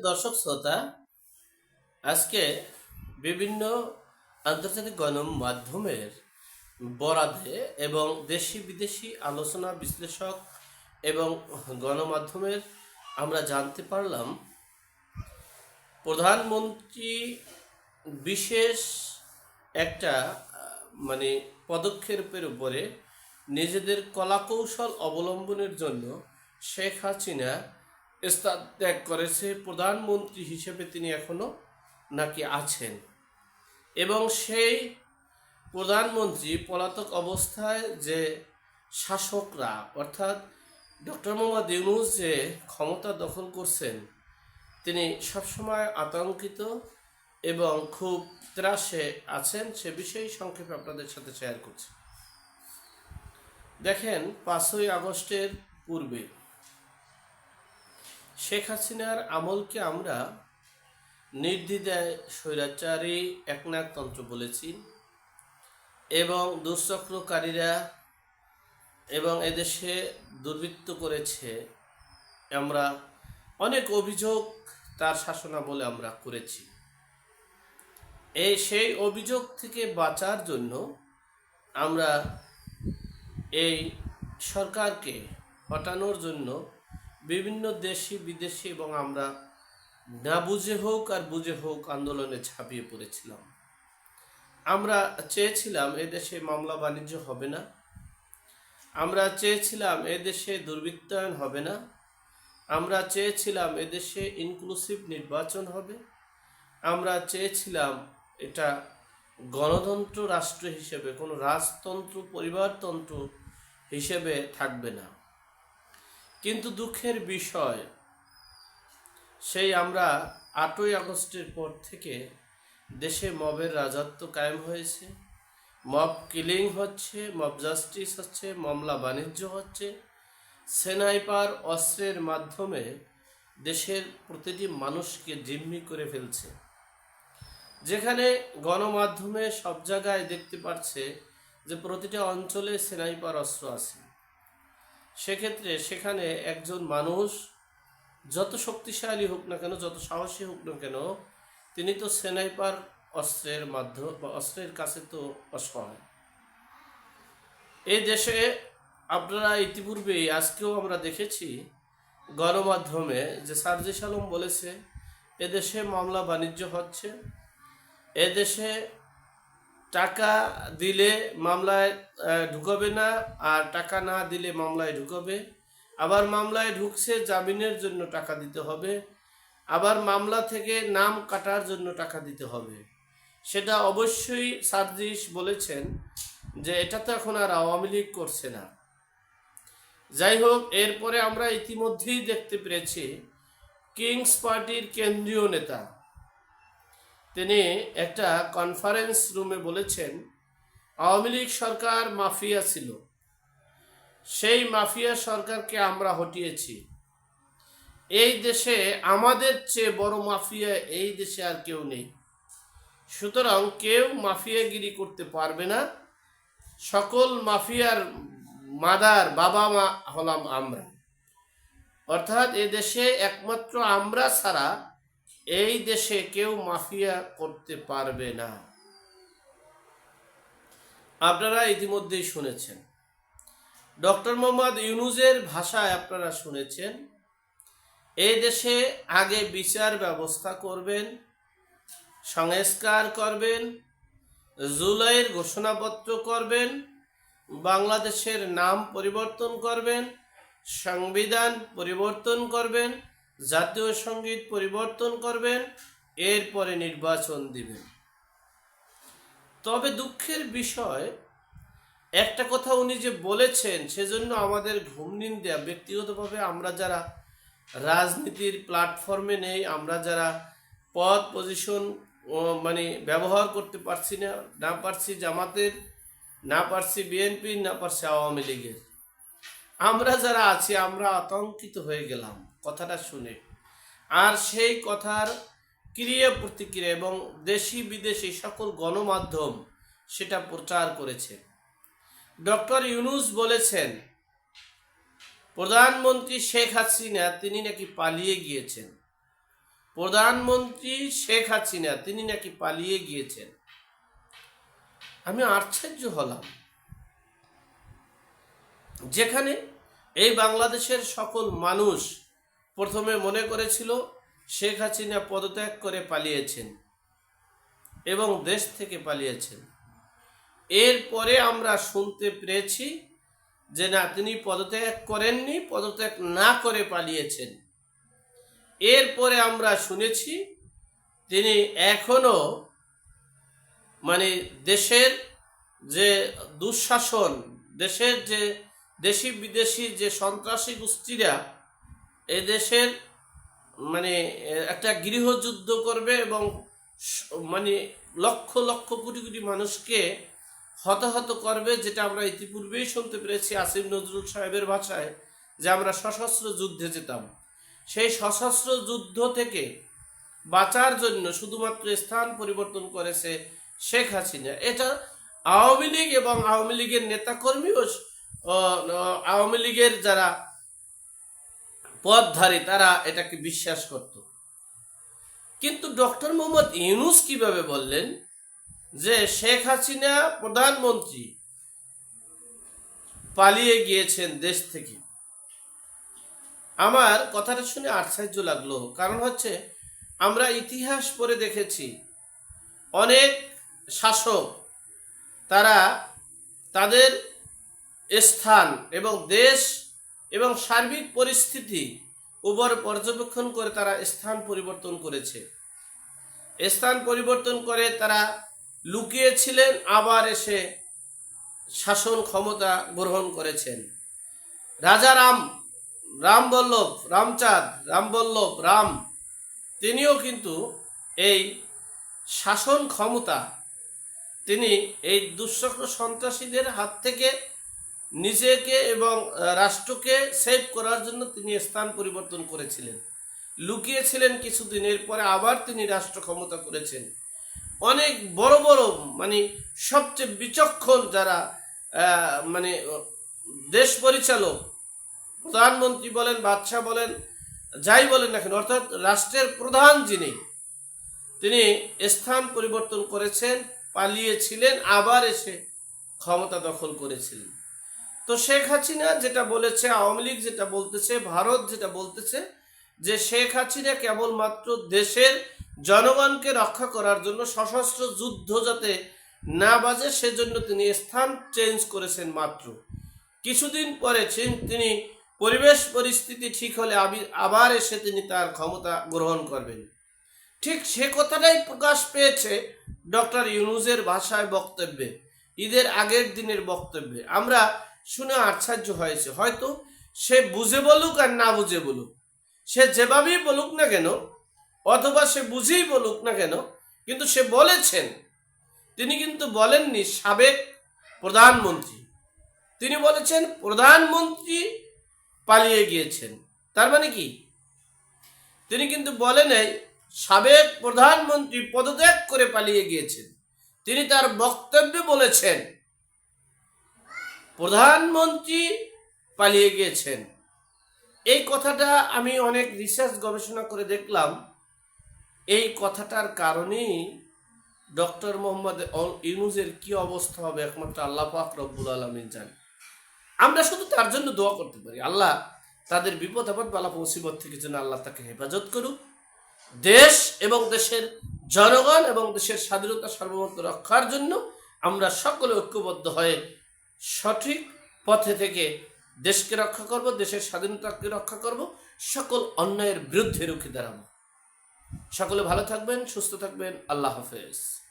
দর্শক শ্রোতা, আজকে বিভিন্ন আন্তর্জাতিক গণমাধ্যমের বরাদে এবং দেশি বিদেশি আলোচনা বিশ্লেষক এবং গণমাধ্যমের আমরা জানতে পারলাম, প্রধানমন্ত্রী বিশেষ একটা মানে পদক্ষেপের উপরে নিজেদের কলাকৌশল অবলম্বনের জন্য শেখ হাসিনা স্থান ত্যাগ করেছে প্রধানমন্ত্রী হিসেবে তিনি এখনও নাকি আছেন। এবং সেই প্রধানমন্ত্রী পলাতক অবস্থায় যে শাসকরা, অর্থাৎ ডক্টর মোহাম্মদ ইউনুস যে ক্ষমতা দখল করছেন, তিনি সবসময় আতঙ্কিত এবং খুব ত্রাসে আছেন, সে বিষয়ে সংক্ষেপে আপনাদের সাথে শেয়ার করছি। দেখেন, পাঁচই আগস্টের পূর্বে শেখ হাসিনার আমলকে আমরা নির্দ্বিধায় স্বৈরাচারী একনায়কতন্ত্র বলেছি এবং দুশ্চক্রকারীরা এবং এদেশে দুর্বৃত্ত করেছে আমরা অনেক অভিযোগ তার শাসনা বলে আমরা করেছি। এই সেই অভিযোগ থেকে বাঁচার জন্য আমরা এই সরকারকে হটানোর জন্য বিভিন্ন দেশি, বিদেশি এবং আমরা না বুঝে হোক আর বুঝে হোক আন্দোলনে ঝাঁপিয়ে পড়েছিলাম। আমরা চেয়েছিলাম এদেশে মামলা বাণিজ্য হবে না। আমরা চেয়েছিলাম এদেশে দুর্বৃত্তায়ন হবে না। আমরা চেয়েছিলাম এদেশে ইনক্লুসিভ নির্বাচন হবে। আমরা চেয়েছিলাম এটা গণতন্ত্র রাষ্ট্র হিসেবে, কোনো রাজতন্ত্র, পরিবারতন্ত্র হিসেবে থাকবে না। কিন্তু দুঃখের বিষয়, সেই আমরা আটই আগস্টের পর থেকে দেশে মবের রাজত্ব কায়েম হয়েছে। মব কিলিং হচ্ছে, মব জাস্টিস হচ্ছে, মামলা বাণিজ্য হচ্ছে। সেনাইপার অস্ত্রের মাধ্যমে দেশের প্রতিটি মানুষকে জিম্মি করে ফেলছে। যেখানে গণমাধ্যমে সব জায়গায় দেখতে পাচ্ছে যে প্রতিটা অঞ্চলে সেনাইপার অস্ত্র আছে। সেক্ষেত্রে সেখানে একজন মানুষ যত শক্তিশালী হোক না কেন, যত সাহসী হোক না কেন, তিনি তো সেনাইপার অস্ত্রের মাধ্যম বা অস্ত্রের কাছে তো অসহায়। এই দেশে আপনারা ইতিপূর্বে আজকেও আমরা দেখেছি গণমাধ্যমে যে সার্জিস আলম বলেছে এদেশে মামলা বাণিজ্য হচ্ছে এদেশে টাকা দিলে মামলায় ঢুকাবে না, আর টাকা না দিলে মামলায় ঢুকাবে। আবার মামলায় ঢুকছে জামিনের জন্য টাকা দিতে হবে। আবার মামলা থেকে নাম কাটার জন্য টাকা দিতে হবে। সেটা অবশ্যই সার্জিস বলেছেন যে এটা তো এখন আর আওয়ামী লীগ করছে না। যাই হোক, এরপরে আমরা ইতিমধ্যেই দেখতে পেরেছি কিংস পার্টির কেন্দ্রীয় নেতা তিনি একটা কনফারেন্স রুমে বলেছেন, আওয়ামী লীগ সরকার মাফিয়া ছিল। সেই মাফিয়া সরকারকে আমরা হটিয়েছি। এই দেশে আমাদের চেয়ে বড় মাফিয়া এই দেশে আর কেউ নেই। সুতরাং কেউ মাফিয়াগিরি করতে পারবে না। সকল মাফিয়ার মাদার বাবা মা হলাম আমরা। অর্থাৎ এদেশে একমাত্র আমরা ছাড়া এই দেশে কেউ মাফিয়া করতে পারবে না। আপনারা ইতিমধ্যেই শুনেছেন। ডক্টর মোহাম্মদ ইউনুজের ভাষায় আপনারা শুনেছেন, এই দেশে আগে বিচার ব্যবস্থা করবেন, সংস্কার করবেন, জুলাইয়ের ঘোষণাপত্র করবেন, বাংলাদেশের নাম পরিবর্তন করবেন, সংবিধান পরিবর্তন করবেন জাতীয় সংগীত পরিবর্তন করবেন, এরপরে নির্বাচন দিবেন। তবে দুঃখের বিষয়, একটা কথা উনি যে বলেছেন, সেজন্য আমাদের ঘুম নিন্দা ব্যক্তিগতভাবে আমরা যারা রাজনীতির প্ল্যাটফর্মে নেই, আমরা যারা পদ পজিশন মানে ব্যবহার করতে পারছি না না পারছি জামাতের, না পারছি বিএনপির, না পারছি আওয়ামী লীগের। আমরা যারা আছি, আমরা আতঙ্কিত হয়ে গেলাম। কথাটা শুনে। আর সেই কথার ক্রিয়া প্রতিক্রিয়া এবং দেশি বিদেশি সকল গণমাধ্যম সেটা প্রচার করেছে। ডক্টর ইউনুস বলেছেন, প্রধানমন্ত্রী শেখ হাসিনা, তিনি নাকি পালিয়ে গিয়েছেন। প্রধানমন্ত্রী শেখ হাসিনা, তিনি নাকি পালিয়ে গিয়েছেন। আমি আশ্চর্য হলাম। যেখানে এই বাংলাদেশের সকল মানুষ প্রথমে মনে করেছিল শেখ হাসিনা পদত্যাগ করে পালিয়েছেন এবং দেশ থেকে পালিয়েছেন। এরপরে আমরা শুনতে পেরেছি যে না, তিনি পদত্যাগ করেননি, পদত্যাগ না করে পালিয়েছেন। এরপরে আমরা শুনেছি তিনি এখনও মানে দেশের যে দুঃশাসন, দেশের যে দেশি বিদেশি যে সন্ত্রাসী গোষ্ঠীরা এ দেশের মানে একটা গৃহযুদ্ধ করবে এবং মানে লক্ষ লক্ষ কোটি কোটি মানুষকে হতাহত করবে যেটা আমরা ইতিপূর্বেই শুনতে পেরেছি আসিফ নজরুল সাহেবের ভাষায় যে আমরা সশস্ত্র যুদ্ধে যেতাম। সেই সশস্ত্র যুদ্ধ থেকে বাঁচার জন্য শুধুমাত্র স্থান পরিবর্তন করেছে শেখ হাসিনা। এটা আওয়ামী লীগ এবং আওয়ামী লীগের নেতাকর্মী ও, আওয়ামী লীগের যারা পথধারী, তারা এটাকে বিশ্বাস করত। কিন্তু ডক্টর মোহাম্মদ ইউনুস কীভাবে বললেন যে শেখ হাসিনা প্রধানমন্ত্রী পালিয়ে গিয়েছেন দেশ থেকে? আমার কথাটা শুনে আশ্চর্য লাগল, কারণ হচ্ছে আমরা ইতিহাস পড়ে দেখেছি, অনেক শাসক তারা তাদের স্থান এবং দেশ এবং সার্বিক পরিস্থিতি উপর পর্যবেক্ষণ করে তারা স্থান পরিবর্তন করেছে। স্থান পরিবর্তন করে তারা লুকিয়েছিলেন, আবার এসে শাসন ক্ষমতা গ্রহণ করেছেন। রাজা রাম রামবল্লভ রামচাঁদ রামবল্লভ রাম, তিনিও কিন্তু এই শাসন ক্ষমতা, তিনি এই দুঃশক্র সন্ত্রাসীদের হাত থেকে নিজেকে এবং রাষ্ট্রকে সেভ করার জন্য তিনি স্থান পরিবর্তন করেছিলেন। লুকিয়েছিলেন কিছুদিনের পরে আবার তিনি রাষ্ট্র ক্ষমতা করেছেন। অনেক বড় বড় মানে সবচেয়ে বিচক্ষণ যারা মানে দেশ পরিচালক, প্রধানমন্ত্রী বলেন, বাদশাহ বলেন, যাই বলেন না কেন, অর্থাৎ রাষ্ট্রের প্রধান যিনি, তিনি স্থান পরিবর্তন করেছেন, পালিয়েছিলেন, আবার এসে ক্ষমতা দখল করেছিলেন। তো শেখ হাসিনা যেটা বলেছে, আওয়ামী লীগ যেটা বলতেছে, ভারত যেটা বলতেছে যে শেখ হাসিনা কেবলমাত্র দেশের জনগণকে রক্ষা করার জন্য সশস্ত্র যুদ্ধ যাতে না বাজে, সেজন্য তিনি স্থান চেঞ্জ করেছেন মাত্র। কিছুদিন পরে তিনি পরিবেশ পরিস্থিতি ঠিক হলে আবি- আবার এসে তিনি তার ক্ষমতা গ্রহণ করবেন। ঠিক সে কথাটাই প্রকাশ পেয়েছে ডক্টর ইউনুজের ভাষায় বক্তব্যে, ঈদের আগের দিনের বক্তব্যে। আমরা শুনে আশ্চর্য হয়েছে। হয়তো সে বুঝে বলুক আর না বুঝে বলুক। সে যেভাবেই বলুক না কেন, অথবা সে বুঝেই বলুক না কেন, কিন্তু সে বলেছেন। তিনি কিন্তু বলেননি সাবেক প্রধানমন্ত্রী। তিনি বলেছেন, প্রধানমন্ত্রী পালিয়ে গিয়েছেন। তার মানে কি? তিনি কিন্তু বলে নাই, সাবেক প্রধানমন্ত্রী পদত্যাগ করে পালিয়ে গিয়েছেন। তিনি তার বক্তব্যে বলেছেন প্রধানমন্ত্রী পালিয়ে গিয়েছেন। এই কথাটা আমি অনেক রিসার্চ গবেষণা করে দেখলাম। এই কথাটার কারণেই ডক্টর মোহাম্মদ ইউনুসের কি অবস্থা হবে একমাত্র আল্লাহ পাক রব্বুল আলমিন জানে আমরা শুধু তার জন্য দোয়া করতে পারি। আল্লাহ তাদের বিপদ আপদ বালা মুসিবত থেকে যেন আল্লাহ তাকে হেফাজত করুক। দেশ এবং দেশের জনগণ এবং দেশের স্বাধীনতা সার্বভৌমত্ব রক্ষার জন্য আমরা সকলে ঐক্যবদ্ধ হয়ে সঠিক পথে থেকে দেশকে রক্ষা করব, দেশের স্বাধীনতাকে রক্ষা করব, সকল অন্যায়ের বিরুদ্ধে রুখে দাঁড়াবো। সকলে ভালো থাকবেন, সুস্থ থাকবেন, আল্লাহ হাফেজ।